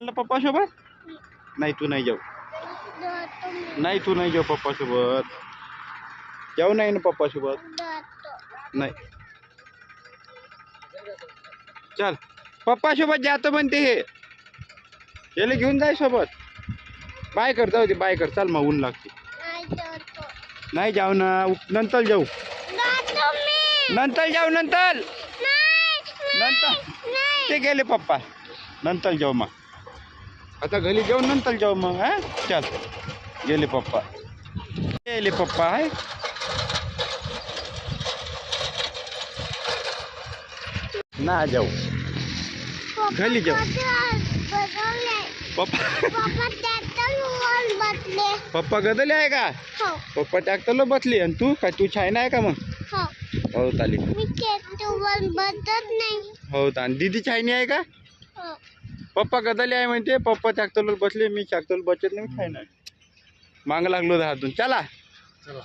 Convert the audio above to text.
पप्पा सोबत नाही तू नाही जाऊ. नाही तू नाही जाऊ पप्पा सोबत जाऊ नाही ना पप्पा सोबत नाही. चल पप्पा सोबत जातो म्हणते हे. याला घेऊन जाय सोबत. बाय कर जाऊ दे बाय कर. चाल मग ऊन लागते. नाही जाऊ ना नंतर जाऊ. नंतर जाऊ नंतर. नाही नंतर. ते गेले पप्पा. नंतर जाऊ मग. आता घरी जाऊ नंतर जाऊ मग हा? चल. गेले पप्पा. गेले पप्पा आहे ना जाऊ. घरी जाऊ. पप्पा. पप्पा गदले आहे का? हो पप्पा ट्रॅक्टरला बसली. आणि तू? काय तू छायना आहे का मग? हो हो चालेल हो आणि दिदी छायनी आहे का? हो. पप्पा गदले आहे म्हणते पप्पा चाकतोल बसले मी चाकतोल बचत नाही मी खायना माग लागलो दहा चला. चला.